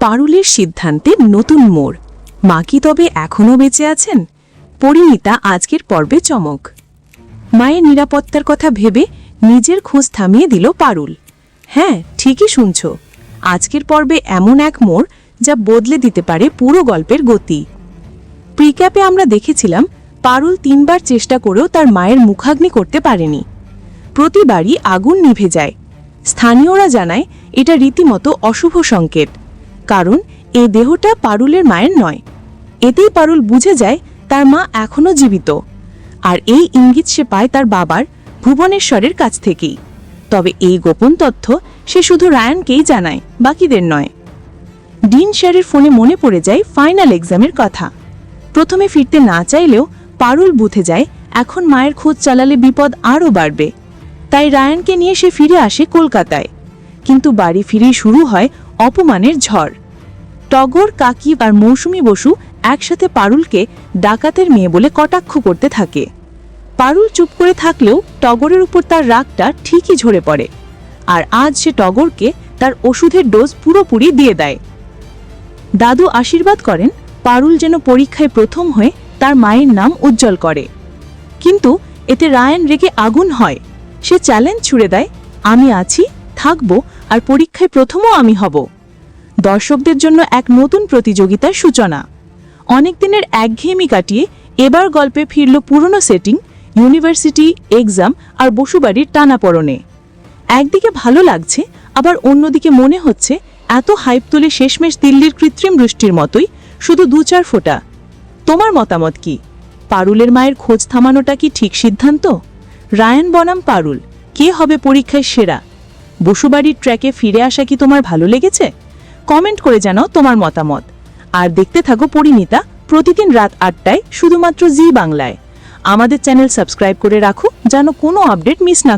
পারুলের সিদ্ধান্তে নতুন মোড়। মা কি তবে এখনও বেঁচে আছেন? পরিণীতা আজকের পর্বে চমক। মায়ের নিরাপত্তার কথা ভেবে নিজের খোঁজ থামিয়ে দিল পারুল। হ্যাঁ ঠিকই শুনছ। আজকের পর্বে এমন এক মোড় যা বদলে দিতে পারে পুরো গল্পের গতি। প্রিক্যাপে আমরা দেখেছিলাম, পারুল তিনবার চেষ্টা করেও তার মায়ের মুখাগ্নি করতে পারেনি। প্রতিবারই আগুন নিভে যায়। স্থানীয়রা জানায়, এটা রীতিমতো অশুভ সংকেত। কারণ এ দেহটা পারুলের মায়ের নয়। এতেই পারুল বুঝে যায় তার মা এখনও জীবিত। আর এই ইঙ্গিত সে পায় তার বাবার, ভুবনেশ্বরের কাছ থেকেই। তবে এই গোপন তথ্য সে শুধু রায়ানকেই জানায়, বাকিদের নয়। ডিন স্যারের ফোনে মনে পড়ে যায় ফাইনাল এক্সামের কথা। প্রথমে ফিরতে না চাইলেও পারুল বুথে যায়, এখন মায়ের খোঁজ চালালে বিপদ আরও বাড়বে। তাই রায়ানকে নিয়ে সে ফিরে আসে কলকাতায়। কিন্তু বাড়ি ফিরেই শুরু হয় অপমানের ঝড়। টগর, কাকি আর মৌসুমী বসু একসাথে পারুলকে ডাকাতের মেয়ে বলে কটাক্ষ করতে থাকে। পারুল চুপ করে থাকলেও টগরের উপর তার রাগটা ঠিকই ঝরে পড়ে। আর আজ সে টগরকে তার ওষুধের ডোজ পুরোপুরি দিয়ে দেয়। দাদু আশীর্বাদ করেন, পারুল যেন পরীক্ষায় প্রথম হয়ে তার মায়ের নাম উজ্জ্বল করে। কিন্তু এতে রায়ান রেগে আগুন হয়। সে চ্যালেঞ্জ ছুড়ে দেয়, আমি আছি, থাকব, আর পরীক্ষায় প্রথমও আমি হব। দর্শকদের জন্য এক নতুন প্রতিযোগিতার সূচনা। অনেক দিনের একঘেয়েমি কাটিয়ে এবার গল্পে ফিরল পুরনো সেটিং ইউনিভার্সিটি এক্সাম আর বসুবাড়ির টানাপড়নে। একদিকে ভালো লাগছে, আবার অন্যদিকে মনে হচ্ছে এত হাইপ তুলে শেষমেশ দিল্লির কৃত্রিম বৃষ্টির মতোই শুধু দু চার ফোঁটা। তোমার মতামত কি? পারুলের মায়ের খোঁজ থামানোটা কি ঠিক সিদ্ধান্ত? রায়ান বনাম পারুল, কে হবে পরীক্ষায় সেরা? বসুবাড়ির ট্র্যাকে ফিরে আসা কি তোমার ভালো লেগেছে? কমেন্ট করে জানাও তোমার মতামত। আর দেখতে থাকো পরিণীতা, প্রতিদিন রাত আটটায় শুধুমাত্র জি বাংলায়। আমাদের চ্যানেল সাবস্ক্রাইব করে রাখো, যেন কোনো আপডেট মিস না